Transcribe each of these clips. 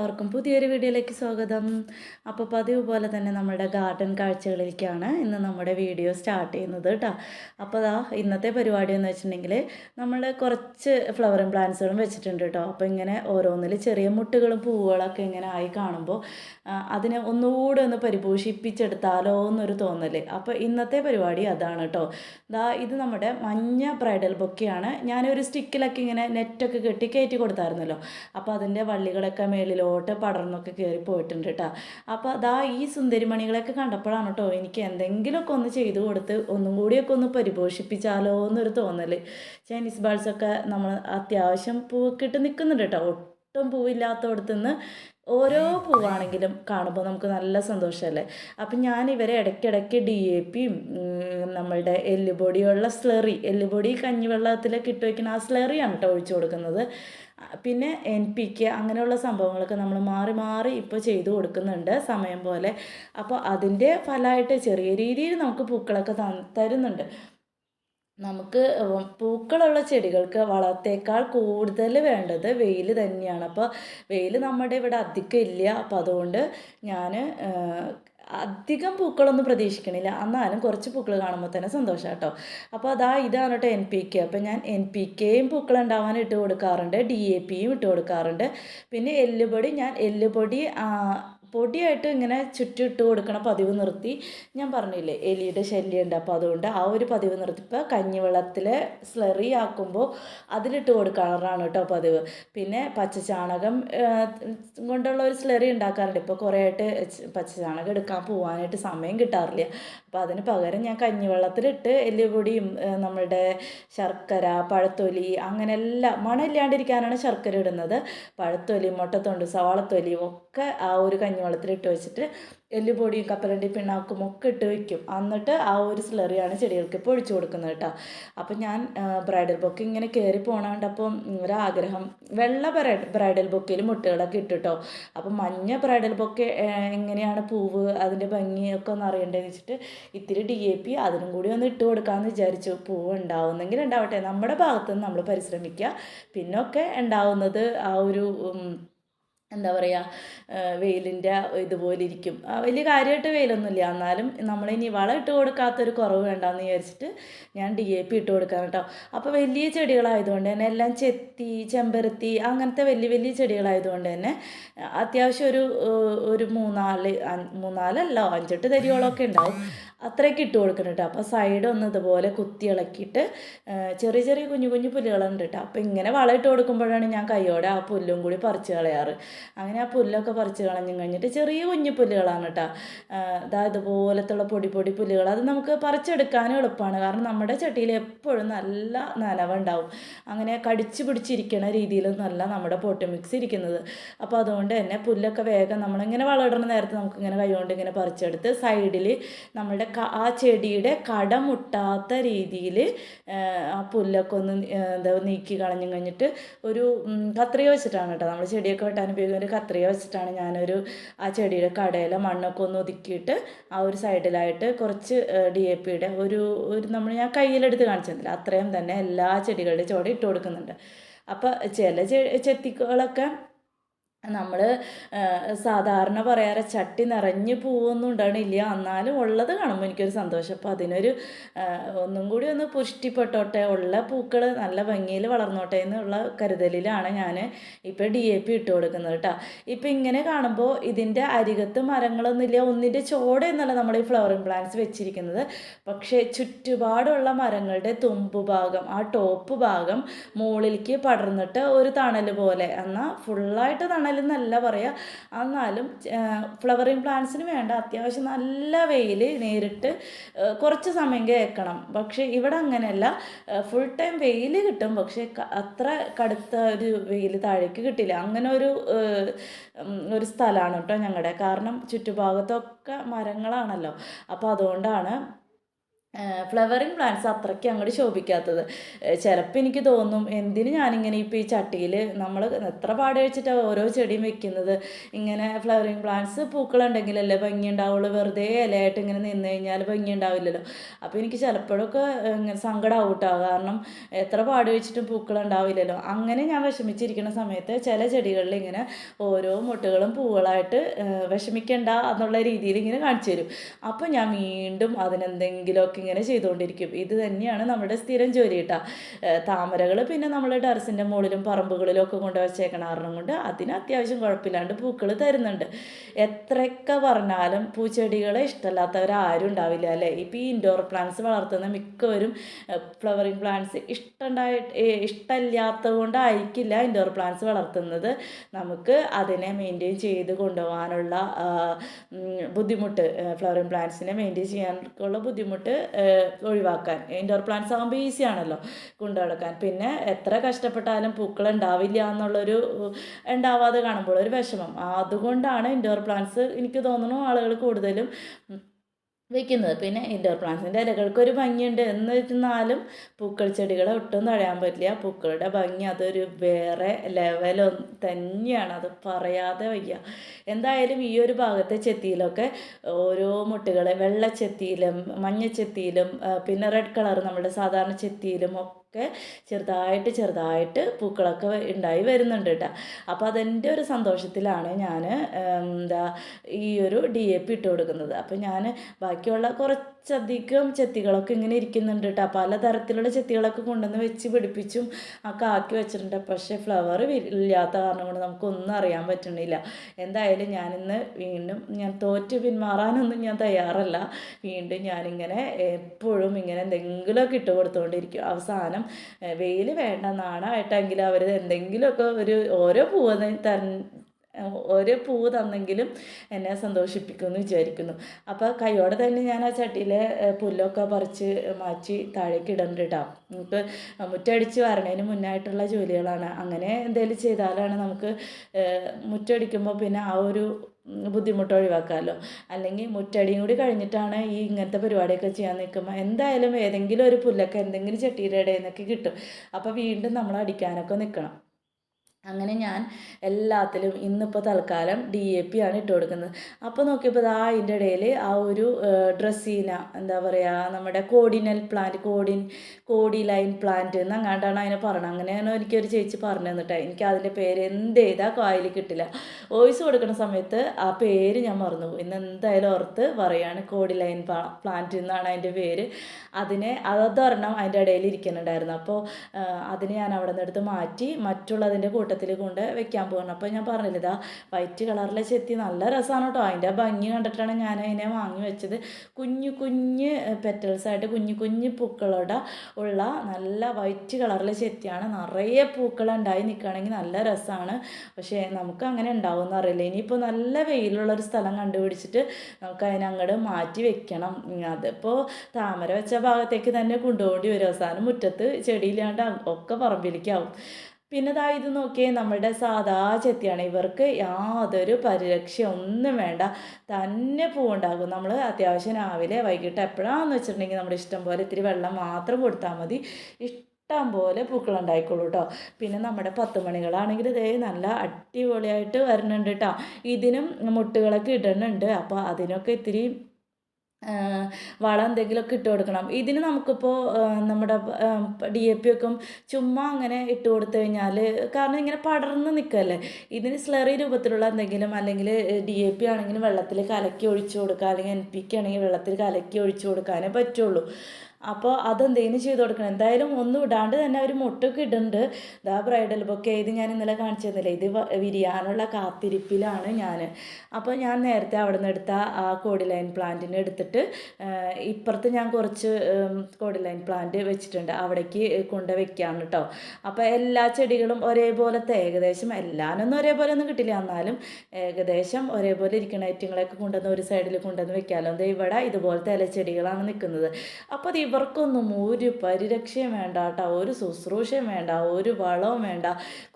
എല്ലാവർക്കും പുതിയൊരു വീഡിയോയിലേക്ക് സ്വാഗതം. അപ്പോൾ പതിവ് പോലെ തന്നെ നമ്മുടെ ഗാർഡൻ കാഴ്ചകളിലേക്കാണ് ഇന്ന് നമ്മുടെ വീഡിയോ സ്റ്റാർട്ട് ചെയ്യുന്നത് കേട്ടോ അപ്പോൾ അതാ ഇന്നത്തെ പരിപാടി എന്ന് വെച്ചിട്ടുണ്ടെങ്കിൽ നമ്മൾ കുറച്ച് ഫ്ലവറിങ് പ്ലാന്റ്സുകളും വെച്ചിട്ടുണ്ട് കേട്ടോ അപ്പോൾ ഇങ്ങനെ ഓരോന്നിൽ ചെറിയ മുട്ടുകളും പൂവുകളൊക്കെ ഇങ്ങനെ ആയി കാണുമ്പോൾ അതിനെ ഒന്നുകൂടെ ഒന്ന് പരിപോഷിപ്പിച്ചെടുത്താലോ എന്നൊരു തോന്നൽ അപ്പോൾ ഇന്നത്തെ പരിപാടി അതാണ് കേട്ടോ ദാ ഇത് നമ്മുടെ മഞ്ഞ ബ്രൈഡൽ ബൊക്കെയാണ്. ഞാനൊരു സ്റ്റിക്കിലൊക്കെ ഇങ്ങനെ നെറ്റൊക്കെ കെട്ടി കയറ്റി കൊടുത്തായിരുന്നല്ലോ. അപ്പോൾ അതിന്റെ വള്ളികളൊക്കെ മേളിലോട്ട് പടർന്നൊക്കെ കയറി പോയിട്ടുണ്ട് കേട്ടോ അപ്പോൾ അതാ ഈ സുന്ദരിമണികളൊക്കെ കണ്ടപ്പോഴാണ് കേട്ടോ എനിക്ക് എന്തെങ്കിലുമൊക്കെ ഒന്ന് ചെയ്തു കൊടുത്ത് ഒന്നും കൂടിയൊക്കെ ഒന്ന് പരിപോഷിപ്പിച്ചാലോ എന്നൊരു തോന്നൽ ചൈനീസ് ബാൾസൊക്കെ നമ്മൾ അത്യാവശ്യം പൂവൊക്കെ ഇട്ട് നിൽക്കുന്നുണ്ട് കേട്ടോ ഒട്ടും പൂവില്ലാത്തടത്തു നിന്ന് ഓരോ പൂവാണെങ്കിലും കാണുമ്പോൾ നമുക്ക് നല്ല സന്തോഷമല്ലേ അപ്പം ഞാൻ ഇവരെ ഇടയ്ക്കിടയ്ക്ക് ഡി എ പിയും നമ്മളുടെ എല്ലുപൊടിയുള്ള സ്ലറി എല്ലുപൊടി കഞ്ഞിവെള്ളത്തിലൊക്കെ ഇട്ട് വയ്ക്കുന്ന ആ സ്ലറിയാണ് കേട്ടോ ഒഴിച്ചു കൊടുക്കുന്നത്. പിന്നെ എൻ പി കെ അങ്ങനെയുള്ള സംഭവങ്ങളൊക്കെ നമ്മൾ മാറി മാറി ഇപ്പോൾ ചെയ്തു കൊടുക്കുന്നുണ്ട് സമയം പോലെ. അപ്പോൾ അതിന്റെ ഫലമായിട്ട് ചെറിയ രീതിയിൽ നമുക്ക് പൂക്കളൊക്കെ തരുന്നുണ്ട്. നമുക്ക് പൂക്കളുള്ള ചെടികൾക്ക് വളത്തേക്കാൾ കൂടുതൽ വേണ്ടത് വെയിൽ തന്നെയാണ്. അപ്പോൾ വെയിൽ നമ്മുടെ ഇവിടെ അധികം ഇല്ല. അപ്പോൾ അതുകൊണ്ട് ഞാൻ അധികം പൂക്കളൊന്നും പ്രതീക്ഷിക്കണില്ല. എന്നാലും കുറച്ച് പൂക്കൾ കാണുമ്പോൾ തന്നെ സന്തോഷം കേട്ടോ അപ്പോൾ അതാ ഇതാണ് കേട്ടോ എൻ പി കെ അപ്പോൾ ഞാൻ എൻ പി കെയും പൂക്കൾ ഉണ്ടാവാൻ ഇട്ട് കൊടുക്കാറുണ്ട്. ഡി എ പിയും ഇട്ട് കൊടുക്കാറുണ്ട്. പിന്നെ എല്ലുപൊടി ഞാൻ എല്ലുപൊടി പൊടിയായിട്ട് ഇങ്ങനെ ചുറ്റിട്ട് കൊടുക്കണ പതിവ് നിർത്തി. ഞാൻ പറഞ്ഞില്ലേ എലിയുടെ ശല്യമുണ്ട്. അപ്പോൾ അതുകൊണ്ട് ആ ഒരു പതിവ് നിർത്തി. ഇപ്പോൾ കഞ്ഞിവെള്ളത്തിൽ സ്ലറി ആക്കുമ്പോൾ അതിലിട്ട് കൊടുക്കാറാണ് കേട്ടോ പതിവ്. പിന്നെ പച്ചചാണകം കൊണ്ടുള്ള ഒരു സ്ലറി ഉണ്ടാക്കാറുണ്ട്. ഇപ്പോൾ കുറേ ആയിട്ട് പച്ചചാണകം എടുക്കാൻ പോകാനായിട്ട് സമയം കിട്ടാറില്ല. അപ്പോൾ അതിന് പകരം ഞാൻ കഞ്ഞിവെള്ളത്തിലിട്ട് എല്ലുപൊടിയും നമ്മളുടെ ശർക്കര പഴത്തൊലി അങ്ങനെ എല്ലാം മണമില്ലാണ്ടിരിക്കാനാണ് ശർക്കര ഇടുന്നത്. പഴത്തൊലി മുട്ടത്തൊണ്ട് സവാളത്തൊലിയും ഒക്കെ ആ ഒരു കഞ്ഞിവെള്ളത്തിലിട്ട് വെച്ചിട്ട് എല്ലുപൊടിയും കപ്പലണ്ടി പിണ്ണാക്കും ഒക്കെ ഇട്ട് വെക്കും. എന്നിട്ട് ആ ഒരു സ്ലറിയാണ് ചെടികൾക്ക് ഇപ്പോൾ ഒഴിച്ചു കൊടുക്കുന്നത് കേട്ടോ അപ്പം ഞാൻ ബ്രൈഡൽ ബൊക്കെ ഇങ്ങനെ കയറി പോണണ്ടപ്പം ഒരാഗ്രഹം വെള്ള ബ്രൈഡ് ബ്രൈഡൽ ബൊക്കയിൽ മുട്ടുകളൊക്കെ ഇട്ടിട്ടോ അപ്പം മഞ്ഞ ബ്രൈഡൽ ബൊക്കെ എങ്ങനെയാണ് പൂവ് അതിന്റെ ഭംഗിയൊക്കെ ഒന്ന് അറിയണ്ടേന്ന് വെച്ചിട്ട് ഇത്തിരി ഡി എ പി അതിനും കൂടി ഒന്ന് ഇട്ട് കൊടുക്കാമെന്ന് വിചാരിച്ചു. പൂവ് ഉണ്ടാവുന്നെങ്കിൽ ഉണ്ടാവട്ടെ. നമ്മുടെ ഭാഗത്തുനിന്ന് നമ്മൾ പരിശ്രമിക്കുക. പിന്നൊക്കെ ഉണ്ടാവുന്നത് ആ ഒരു എന്താ പറയുക വെയിലിന്റെ ഇതുപോലെ ഇരിക്കും വലിയ കാര്യമായിട്ട് വെയിലൊന്നുമില്ല. എന്നാലും നമ്മളിനി വളം ഇട്ട് കൊടുക്കാത്തൊരു കുറവ് വേണ്ടാന്ന് വിചാരിച്ചിട്ട് ഞാൻ ഡി എ പി ഇട്ട് കൊടുക്കാൻ കേട്ടോ അപ്പോൾ വലിയ ചെടികളായതുകൊണ്ട് തന്നെ എല്ലാം ചെത്തി ചെമ്പരത്തി അങ്ങനത്തെ വലിയ വലിയ ചെടികളായതുകൊണ്ട് തന്നെ അത്യാവശ്യം ഒരു ഒരു മൂന്നാൽ മൂന്നാലല്ല അഞ്ചെട്ട് തരികളൊക്കെ ഉണ്ടാവും. അത്രയൊക്കെ ഇട്ട് കൊടുക്കണം കേട്ടോ അപ്പോൾ സൈഡ് ഒന്ന് ഇതുപോലെ കുത്തി ഇളക്കിയിട്ട് ചെറിയ ചെറിയ കുഞ്ഞു കുഞ്ഞു പുല്ലുകളുണ്ട് കേട്ടോ അപ്പോൾ ഇങ്ങനെ വളം ഇട്ട് കൊടുക്കുമ്പോഴാണ് ഞാൻ കൈയോടെ ആ പുല്ലും കൂടി പറിച്ച് കളയാറ്. അങ്ങനെ ആ പുല്ലൊക്കെ പറിച്ച് കളഞ്ഞു കഴിഞ്ഞിട്ട് ചെറിയ കുഞ്ഞു പുല്ലുകളാണ് കേട്ടോ. ഇതാ ഇതുപോലത്തുള്ള പൊടി പൊടി പുല്ലുകൾ. അത് നമുക്ക് പറിച്ചെടുക്കാനും എളുപ്പമാണ്. കാരണം നമ്മുടെ ചട്ടിയിൽ എപ്പോഴും നല്ല നനവുണ്ടാവും അങ്ങനെ കടിച്ച് പിടിച്ചിരിക്കണ രീതിയിലൊന്നല്ല നമ്മുടെ പോട്ട് മിക്സ് ഇരിക്കുന്നത്. അപ്പോൾ അതുകൊണ്ട് തന്നെ പുല്ലൊക്കെ വേഗം നമ്മളിങ്ങനെ വളരുന്ന നേരത്തെ നമുക്കിങ്ങനെ കൈകൊണ്ട് ഇങ്ങനെ പറിച്ചെടുത്ത് സൈഡിൽ നമ്മളുടെ ആ ചെടിയുടെ കട മുട്ടാത്ത രീതിയിൽ ആ പുല്ലൊക്കെ ഒന്ന് എന്താ നീക്കി കളഞ്ഞു കഴിഞ്ഞിട്ട് ഒരു കത്രിക വെച്ചിട്ടാണ് കേട്ടോ നമ്മൾ ചെടിയൊക്കെ വെട്ടാൻ ഒരു കത്രിക വെച്ചിട്ടാണ് ഞാനൊരു ആ ചെടിയുടെ കടയിലെ മണ്ണൊക്കെ ഒന്ന് ഒതുക്കിയിട്ട് ആ ഒരു സൈഡിലായിട്ട് കുറച്ച് ഡി എ പിയുടെ ഒരു ഒരു നമ്മൾ ഞാൻ കയ്യിലെടുത്ത് കാണിച്ചിരുന്നില്ല. അത്രയും തന്നെ എല്ലാ ചെടികളുടെ ചുവടെ ഇട്ട് കൊടുക്കുന്നുണ്ട്. അപ്പോൾ ചില ചെ ചെത്തികളൊക്കെ നമ്മൾ സാധാരണ പറയാറ് ചട്ടി നിറഞ്ഞു പോവൊന്നും ഉണ്ടാകണില്ല എന്നാലും ഉള്ളത് കാണുമ്പോൾ എനിക്കൊരു സന്തോഷം. അപ്പോൾ അതിനൊരു ഒന്നും കൂടി ഒന്ന് പുഷ്ടിപ്പെട്ടോട്ടെ. ഉള്ള പൂക്കൾ നല്ല ഭംഗിയിൽ വളർന്നോട്ടെ എന്നുള്ള കരുതലിലാണ് ഞാൻ ഇപ്പോൾ ഡി എ പി ഇട്ട് കൊടുക്കുന്നത് കേട്ടോ ഇപ്പം ഇങ്ങനെ കാണുമ്പോൾ ഇതിന്റെ അരികത്ത് മരങ്ങളൊന്നുമില്ല ഒന്നിന്റെ ചോട എന്നല്ല നമ്മൾ ഈ ഫ്ലവറിങ് പ്ലാന്റ്സ് വെച്ചിരിക്കുന്നത്. പക്ഷേ ചുറ്റുപാടുള്ള മരങ്ങളുടെ തുമ്പ് ഭാഗം ആ ടോപ്പ് ഭാഗം മുകളിലേക്ക് പടർന്നിട്ട് ഒരു തണൽ പോലെ. എന്നാൽ ഫുള്ളായിട്ട് തണൽ എന്നല്ല പറയുക എന്നാലും ഫ്ലവറിങ് പ്ലാന്റ്സിന് വേണ്ട. അത്യാവശ്യം നല്ല വെയിൽ നേരിട്ട് കുറച്ച് സമയം കേൾക്കണം പക്ഷേ ഇവിടെ അങ്ങനെയല്ല. ഫുൾ ടൈം വെയിൽ കിട്ടും. പക്ഷേ അത്ര കടുത്ത ഒരു വെയിൽ താഴേക്ക് കിട്ടില്ല. അങ്ങനെ ഒരു ഒരു സ്ഥലമാണ് കേട്ടോ ഞങ്ങളുടെ കാരണം ചുറ്റുഭാഗത്തൊക്കെ മരങ്ങളാണല്ലോ. അപ്പോൾ അതുകൊണ്ടാണ് ഫ്ലവറിങ് പ്ലാന്റ്സ് അത്രയ്ക്ക് അങ്ങോട്ട് ശോഭിക്കാത്തത്. ചിലപ്പോൾ എനിക്ക് തോന്നും എന്തിന് ഞാനിങ്ങനെ ഇപ്പോൾ ഈ ചട്ടിയിൽ നമ്മൾ എത്ര പാട് വെച്ചിട്ടാണ് ഓരോ ചെടിയും വെക്കുന്നത്? ഇങ്ങനെ ഫ്ലവറിങ് പ്ലാന്റ്സ് പൂക്കളുണ്ടെങ്കിലല്ലേ ഭംഗി ഉണ്ടാവുള്ളൂ വെറുതെ ഇലയായിട്ട് ഇങ്ങനെ നിന്ന് കഴിഞ്ഞാൽ ഭംഗി ഉണ്ടാവില്ലല്ലോ അപ്പോൾ എനിക്ക് ചിലപ്പോഴൊക്കെ ഇങ്ങനെ സങ്കടമാവും കേട്ടോ കാരണം എത്ര പാട് വെച്ചിട്ടും പൂക്കളുണ്ടാവില്ലല്ലോ. അങ്ങനെ ഞാൻ വിഷമിച്ചിരിക്കുന്ന സമയത്ത് ചില ചെടികളിൽ ഇങ്ങനെ ഓരോ മുട്ടുകളും പൂവുകളായിട്ട് വിഷമിക്കണ്ട എന്നുള്ള രീതിയിൽ ഇങ്ങനെ കാണിച്ചു തരും. അപ്പോൾ ഞാൻ വീണ്ടും അതിനെന്തെങ്കിലുമൊക്കെ ഇങ്ങനെ ചെയ്തുകൊണ്ടിരിക്കും. ഇത് തന്നെയാണ് നമ്മുടെ സ്ഥിരം ജോലി കേട്ടോ. താമരകൾ പിന്നെ നമ്മൾ ടെറസിന്റെ മുകളിലും പറമ്പുകളിലും ഒക്കെ കൊണ്ട് വെച്ചേക്കണ കാരണം കൊണ്ട് അതിന് അത്യാവശ്യം കുഴപ്പമില്ലാണ്ട് പൂക്കൾ തരുന്നുണ്ട്. എത്രയൊക്കെ പറഞ്ഞാലും പൂച്ചെടികളെ ഇഷ്ടമല്ലാത്തവരാരും ഉണ്ടാവില്ല അല്ലേ? ഇപ്പോൾ ഈ ഇൻഡോർ പ്ലാന്റ്സ് വളർത്തുന്ന മിക്കവരും ഫ്ലവറിങ് പ്ലാന്റ്സ് ഇഷ്ടമുണ്ടായി ഇഷ്ടമില്ലാത്തത് കൊണ്ടായിരിക്കില്ല ഇൻഡോർ പ്ലാന്റ്സ് വളർത്തുന്നത്. നമുക്ക് അതിനെ മെയിന്റെയിൻ ചെയ്ത് കൊണ്ടുപോകാനുള്ള ബുദ്ധിമുട്ട് ഫ്ലവറിങ് പ്ലാന്റ്സിനെ മെയിന്റെയിൻ ചെയ്യാനുള്ള ബുദ്ധിമുട്ട് ഒഴിവാക്കാൻ. ഇൻഡോർ പ്ലാന്റ്സ് ആകുമ്പോൾ ഈസി ആണല്ലോ കൊണ്ടു നടക്കാൻ. പിന്നെ എത്ര കഷ്ടപ്പെട്ടാലും പൂക്കൾ ഉണ്ടാവില്ല എന്നുള്ളൊരു ഉണ്ടാവാതെ കാണുമ്പോൾ ഒരു വിഷമം. അതുകൊണ്ടാണ് ഇൻഡോർ പ്ലാന്റ്സ് എനിക്ക് തോന്നുന്നു ആളുകൾ കൂടുതലും വെക്കുന്നത്. പിന്നെ ഇൻഡോർ പ്ലാന്റ്സിന്റെ ഇലകൾക്ക് ഒരു ഭംഗിയുണ്ട്. എന്നിരുന്നാലും പൂക്കൾ ചെടികളെ ഒട്ടും തഴയാൻ പറ്റില്ല. പൂക്കളുടെ ഭംഗി അതൊരു വേറെ ലെവൽ തന്നെയാണ്. അത് പറയാതെ വയ്യ. എന്തായാലും ഈ ഒരു ഭാഗത്തെ ചെത്തിയിലൊക്കെ ഓരോ മുട്ടുകളെ വെള്ള ചെത്തിയിലും മഞ്ഞ ചെത്തിയിലും പിന്നെ റെഡ് കളർ നമ്മുടെ സാധാരണ ചെത്തിയിലും ഒക്കെ ചെറുതായിട്ട് ചെറുതായിട്ട് പൂക്കളൊക്കെ ഉണ്ടായി വരുന്നുണ്ട് കേട്ടോ അപ്പോൾ അതെന്റെ ഒരു സന്തോഷത്തിലാണ് ഞാൻ എന്താ ഈ ഒരു ഡി എ പി ഇട്ട് കൊടുക്കുന്നത്. അപ്പോൾ ഞാൻ ബാക്കിയുള്ള കുറച്ചധികം ചെത്തികളൊക്കെ ഇങ്ങനെ ഇരിക്കുന്നുണ്ട് കേട്ടോ പലതരത്തിലുള്ള ചെത്തികളൊക്കെ കൊണ്ടുവന്ന് വെച്ച് പിടിപ്പിച്ചും ഒക്കെ ആക്കി വെച്ചിട്ടുണ്ട്. പക്ഷേ ഫ്ലവർ ഇല്ലാത്ത കാരണം കൊണ്ട് നമുക്കൊന്നും അറിയാൻ പറ്റണില്ല. എന്തായാലും ഞാനിന്ന് വീണ്ടും ഞാൻ തോറ്റ് പിന്മാറാനൊന്നും ഞാൻ തയ്യാറല്ല. വീണ്ടും ഞാനിങ്ങനെ എപ്പോഴും ഇങ്ങനെ എന്തെങ്കിലുമൊക്കെ ഇട്ട് കൊടുത്തുകൊണ്ടിരിക്കും അവസാനം വെയിൽ വേണ്ട നാണമായിട്ടെങ്കിലും അവർ എന്തെങ്കിലുമൊക്കെ ഒരു ഓരോ പൂവ് തൻ ഒരു പൂവ് തന്നെങ്കിലും എന്നെ സന്തോഷിപ്പിക്കുമെന്ന് വിചാരിക്കുന്നു. അപ്പോൾ കൈയോടെ തന്നെ ഞാൻ ആ ചട്ടിയിലെ പുല്ലൊക്കെ പറിച്ച് മാറ്റി താഴേക്ക് ഇടണ്ട് കേട്ടോ നമുക്ക് മുറ്റടിച്ച് വരണതിന് മുന്നായിട്ടുള്ള ജോലികളാണ്. അങ്ങനെ എന്തെങ്കിലും ചെയ്താലാണ് നമുക്ക് മുറ്റടിക്കുമ്പോൾ പിന്നെ ആ ഒരു ബുദ്ധിമുട്ട് ഒഴിവാക്കാമല്ലോ അല്ലെങ്കിൽ മുറ്റടിയും കൂടി കഴിഞ്ഞിട്ടാണ് ഈ ഇങ്ങനത്തെ പരിപാടിയൊക്കെ ചെയ്യാൻ നിൽക്കുമ്പോൾ എന്തായാലും ഏതെങ്കിലും ഒരു പുല്ലൊക്കെ എന്തെങ്കിലും ചട്ടിയുടെ ഇടയിൽ നിന്നൊക്കെ കിട്ടും. അപ്പോൾ വീണ്ടും നമ്മൾ അടിക്കാനൊക്കെ നിൽക്കണം. അങ്ങനെ ഞാൻ എല്ലാത്തിലും ഇന്നിപ്പോൾ തൽക്കാലം ഡി എ പി ആണ് ഇട്ട് കൊടുക്കുന്നത്. അപ്പോൾ നോക്കിയപ്പോൾ ആ അതിന്റെ ഇടയിൽ ആ ഒരു ഡ്രസ്സീന എന്താ പറയുക നമ്മുടെ കോഡിനൽ പ്ലാന്റ് കോഡിൻ കോഡി ലൈൻ പ്ലാന്റ് എന്നങ്ങാണ്ടാണ് അതിനെ പറഞ്ഞത്. എനിക്ക് എനിക്കൊരു ചേച്ചി പറഞ്ഞു തന്നിട്ട് എനിക്ക് അതിന്റെ പേര് എന്ത് ചെയ്താൽ കായൽ കിട്ടില്ല. വോയിസ് കൊടുക്കുന്ന സമയത്ത് ആ പേര് ഞാൻ മറന്നു ഇന്ന് എന്തായാലും ഓർത്ത് പറയാണ് കോഡി ലൈൻ പ്ലാന്റ് എന്നാണ് അതിന്റെ പേര്. അതിനെ അതൊരെണ്ണം അതിന്റെ ഇടയിൽ ഇരിക്കുന്നുണ്ടായിരുന്നു. അപ്പോൾ അതിനെ ഞാൻ അവിടെ നിന്ന് എടുത്ത് മാറ്റി മറ്റുള്ളതിന്റെ കൂട്ടത്തിൽ കൊണ്ട് വെക്കാൻ പോകണം അപ്പോൾ ഞാൻ പറഞ്ഞില്ല ഇതാ വൈറ്റ് കളറിലെ ചെത്തി നല്ല രസമാണ് കേട്ടോ അതിന്റെ ഭംഗി കണ്ടിട്ടാണ് ഞാൻ അതിനെ വാങ്ങി വെച്ചത്. കുഞ്ഞു കുഞ്ഞ് പെറ്റൽസായിട്ട് കുഞ്ഞു കുഞ്ഞു പൂക്കളുടെ ഉള്ള നല്ല വൈറ്റ് കളറിലെ ചെത്തിയാണ്. നിറയെ പൂക്കളുണ്ടായി നിൽക്കുകയാണെങ്കിൽ നല്ല രസമാണ് പക്ഷേ നമുക്ക് അങ്ങനെ ഉണ്ടാവുമെന്ന് അറിയില്ല. ഇനിയിപ്പോൾ നല്ല വെയിലുള്ളൊരു സ്ഥലം കണ്ടുപിടിച്ചിട്ട് നമുക്ക് അതിനങ്ങോട്ട് മാറ്റി വെക്കണം. അതിപ്പോൾ താമര വെച്ച ഭാഗത്തേക്ക് തന്നെ കൊണ്ടുപോകേണ്ടി വരും. അവസാനം മുറ്റത്ത് ചെടിയില്ലാണ്ട് ഒക്കെ പറമ്പിലേക്കാവും. പിന്നെ ഇതാ നോക്കിയേ നമ്മളുടെ സാധാ ചെത്തിയാണ്. ഇവർക്ക് യാതൊരു പരിരക്ഷ ഒന്നും വേണ്ട. തന്നെ പൂവുണ്ടാകും. നമ്മൾ അത്യാവശ്യം രാവിലെ വൈകിട്ട് എപ്പോഴാണെന്ന് വെച്ചിട്ടുണ്ടെങ്കിൽ നമ്മുടെ ഇഷ്ടം പോലെ ഇത്തിരി വെള്ളം മാത്രം കൊടുത്താൽ മതി. ഇഷ്ടം പോലെ പൂക്കളുണ്ടായിക്കോളൂ കേട്ടോ പിന്നെ നമ്മുടെ പത്ത് മണികളാണെങ്കിൽ ഇതേ നല്ല അടിപൊളിയായിട്ട് വരുന്നുണ്ട് കേട്ടോ ഇതിനും മുട്ടുകളൊക്കെ ഇടുന്നുണ്ട് അപ്പോൾ അതിനൊക്കെ ഇത്തിരി വളം എന്തെങ്കിലുമൊക്കെ ഇട്ട് കൊടുക്കണം. ഇതിന് നമുക്കിപ്പോൾ നമ്മുടെ ഡി എ പി ഒക്കെ ചുമ്മാ അങ്ങനെ ഇട്ട് കൊടുത്തു കഴിഞ്ഞാൽ കാരണം ഇങ്ങനെ പടർന്ന് നിൽക്കല്ലേ ഇതിന് സ്ലറി രൂപത്തിലുള്ള എന്തെങ്കിലും അല്ലെങ്കിൽ ഡി എ പി ആണെങ്കിലും വെള്ളത്തിൽ കലക്കി ഒഴിച്ചു കൊടുക്കുക അല്ലെങ്കിൽ എൻ പി കെ ആണെങ്കിൽ വെള്ളത്തിൽ കലക്കി ഒഴിച്ചു കൊടുക്കാനേ പറ്റുള്ളൂ. അപ്പോൾ അതെന്തെങ്കിലും ചെയ്ത് കൊടുക്കണം. എന്തായാലും ഒന്നും ഇടാണ്ട് തന്നെ അവർ മുട്ടൊക്കെ ഇടുന്നുണ്ട്. ഇതാ ബ്രൈഡൽ ബൊക്കെ ഇത് ഞാൻ ഇന്നലെ കാണിച്ചു തന്നില്ലേ ഇത് വിരിയാനുള്ള കാത്തിരിപ്പിലാണ് ഞാൻ അപ്പോൾ ഞാൻ നേരത്തെ അവിടെ നിന്ന് എടുത്ത ആ കോടി ലൈൻ പ്ലാന്റിനെ എടുത്തിട്ട് ഇപ്പുറത്ത് ഞാൻ കുറച്ച് കോടി ലൈൻ പ്ലാന്റ് വെച്ചിട്ടുണ്ട്. അവിടേക്ക് കൊണ്ട് വെക്കുകയാണ് കേട്ടോ അപ്പോൾ എല്ലാ ചെടികളും ഒരേപോലത്തെ ഏകദേശം എല്ലാനൊന്നും ഒരേപോലെ ഒന്നും കിട്ടില്ല. എന്നാലും ഏകദേശം ഒരേപോലെ ഇരിക്കണ ഐറ്റങ്ങളൊക്കെ കൊണ്ടുവന്ന് ഒരു സൈഡിൽ കൊണ്ടുവന്ന് വെക്കാമല്ലോ ഇവിടെ ഇതുപോലത്തെ ഇല ചെടികളാണ് നിൽക്കുന്നത് അപ്പോൾ ഇവർക്കൊന്നും ഒരു പരിരക്ഷയും വേണ്ട കേട്ടോ ഒരു ശുശ്രൂഷയും വേണ്ട ഒരു വളവും വേണ്ട.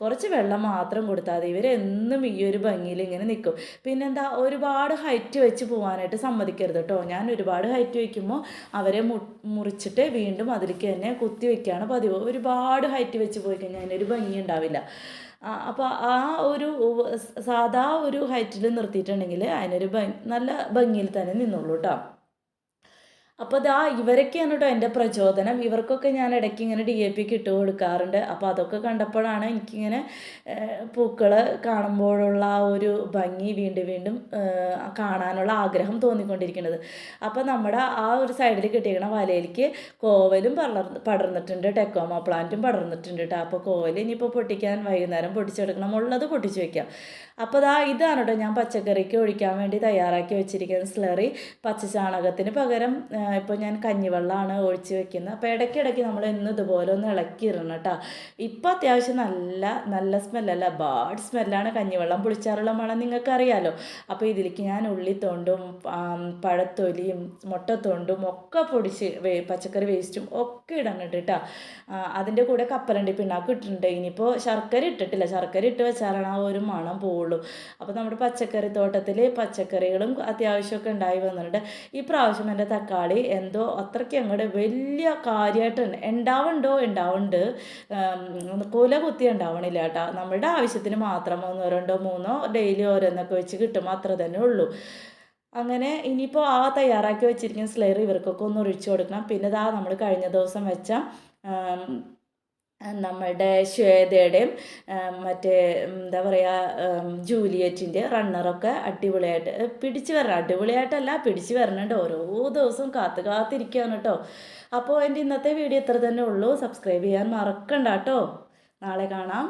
കുറച്ച് വെള്ളം മാത്രം കൊടുത്താൽ മതി. ഇവരെന്നും ഈ ഒരു ഭംഗിയിൽ ഇങ്ങനെ നിൽക്കും പിന്നെന്താ ഒരുപാട് ഹൈറ്റ് വെച്ച് പോകാനായിട്ട് സമ്മതിക്കരുത് കേട്ടോ ഞാൻ ഒരുപാട് ഹൈറ്റ് വയ്ക്കുമ്പോൾ അവരെ മുറിച്ചിട്ട് വീണ്ടും അതിലേക്ക് തന്നെ കുത്തി വയ്ക്കുകയാണ് പതിവ്. ഒരുപാട് ഹൈറ്റ് വെച്ച് പോയി കഴിഞ്ഞാൽ അതിനൊരു ഭംഗി ഉണ്ടാവില്ല. അപ്പോൾ ആ ഒരു സാധാ ഒരു ഹൈറ്റിൽ നിർത്തിയിട്ടുണ്ടെങ്കിൽ അതിനൊരു ഭംഗി നല്ല ഭംഗിയിൽ തന്നെ നിന്നുള്ളൂ കേട്ടോ അപ്പോൾ ദാ ഇവരൊക്കെയാണ് കേട്ടോ എന്റെ പ്രചോദനം. ഇവർക്കൊക്കെ ഞാൻ ഇടയ്ക്ക് ഇങ്ങനെ ഡി എ പിക്ക് ഇട്ട് കൊടുക്കാറുണ്ട്. അപ്പോൾ അതൊക്കെ കണ്ടപ്പോഴാണ് എനിക്കിങ്ങനെ പൂക്കൾ കാണുമ്പോഴുള്ള ആ ഒരു ഭംഗി വീണ്ടും വീണ്ടും കാണാനുള്ള ആഗ്രഹം തോന്നിക്കൊണ്ടിരിക്കുന്നത്. അപ്പോൾ നമ്മുടെ ആ ഒരു സൈഡിൽ കിട്ടിയിരിക്കുന്ന വലയിലേക്ക് കോവലും പടർ പടർന്നിട്ടുണ്ട് ടെക്കോമ പ്ലാന്റും പടർന്നിട്ടുണ്ട് കേട്ടോ അപ്പോൾ കോവൽ ഇനിയിപ്പോൾ പൊട്ടിക്കാൻ വൈകുന്നേരം പൊട്ടിച്ചെടുക്കണം. ഉള്ളത് പൊട്ടിച്ച് വയ്ക്കാം അപ്പോൾ ദാ ഇതാണ് കേട്ടോ ഞാൻ പച്ചക്കറിക്ക് ഒഴിക്കാൻ വേണ്ടി തയ്യാറാക്കി വെച്ചിരിക്കുന്ന സ്ലറി പച്ചചാണകത്തിന് പകരം ഇപ്പോൾ ഞാൻ കഞ്ഞിവെള്ളമാണ് ഒഴിച്ച് വെക്കുന്നത്. അപ്പോൾ ഇടയ്ക്കിടയ്ക്ക് നമ്മൾ ഇന്ന് ഇതുപോലെ ഒന്ന് ഇളക്കി ഇടണം കേട്ടോ ഇപ്പോൾ അത്യാവശ്യം നല്ല നല്ല സ്മെല്ലല്ല ബാഡ് സ്മെല്ലാണ് കഞ്ഞിവെള്ളം പുളിച്ചാറുള്ള മണം നിങ്ങൾക്കറിയാലോ. അപ്പോൾ ഇതിലേക്ക് ഞാൻ ഉള്ളിത്തൊണ്ടും പഴത്തൊലിയും മുട്ടത്തൊണ്ടും ഒക്കെ പൊടിച്ച് പച്ചക്കറി വേസ്റ്റും ഒക്കെ ഇടണം കേട്ടോ അതിന്റെ കൂടെ കപ്പലണ്ടി പിണ്ണാക്ക് ഇട്ടിട്ടുണ്ട്. ഇനിയിപ്പോൾ ശർക്കര ഇട്ടിട്ടില്ല. ശർക്കര ഇട്ട് വെച്ചാലാണ് ആ ഒരു മണം പോകും ഉണ്ടാവുള്ളൂ. അപ്പോൾ നമ്മുടെ പച്ചക്കറി തോട്ടത്തിൽ പച്ചക്കറികളും അത്യാവശ്യമൊക്കെ ഉണ്ടായി വന്നിട്ടുണ്ട്. ഈ പ്രാവശ്യം എന്റെ തക്കാളി എന്തോ അത്രയ്ക്ക് അങ്ങോട്ട് വലിയ കാര്യമായിട്ട് ഉണ്ടാവുന്നുണ്ടോ? ഉണ്ടാവുന്നുണ്ട്. കുല കുത്തി ഉണ്ടാവണില്ല കേട്ടോ. നമ്മുടെ ആവശ്യത്തിന് മാത്രം ഒന്നോ രണ്ടോ മൂന്നോ ഡെയിലി ഓരോന്നൊക്കെ വെച്ച് കിട്ടും. അത്ര തന്നെ ഉള്ളൂ. അങ്ങനെ ഇനിയിപ്പോൾ ആ തയ്യാറാക്കി വെച്ചിരിക്കുന്ന സ്ലെയർ ഇവർക്കൊക്കെ ഒന്ന് ഒഴിച്ചു കൊടുക്കണം. പിന്നെ ഇതാ നമ്മൾ കഴിഞ്ഞ ദിവസം വെച്ച നമ്മളുടെ ശ്വേതയുടെയും മറ്റേ എന്താ പറയുക ജൂലിയറ്റിന്റെ റണ്ണറൊക്കെ അടിപൊളിയായിട്ട് പിടിച്ച് വരണം. അടിപൊളിയായിട്ടല്ല പിടിച്ച് വരണുണ്ട്. ഓരോ ദിവസവും കാത്തു കാത്തിരിക്കുകയാണ് കേട്ടോ. അപ്പോൾ എന്റെ ഇന്നത്തെ വീഡിയോ ഇത്ര തന്നെ ഉള്ളൂ. സബ്സ്ക്രൈബ് ചെയ്യാൻ മറക്കണ്ട കേട്ടോ. നാളെ കാണാം.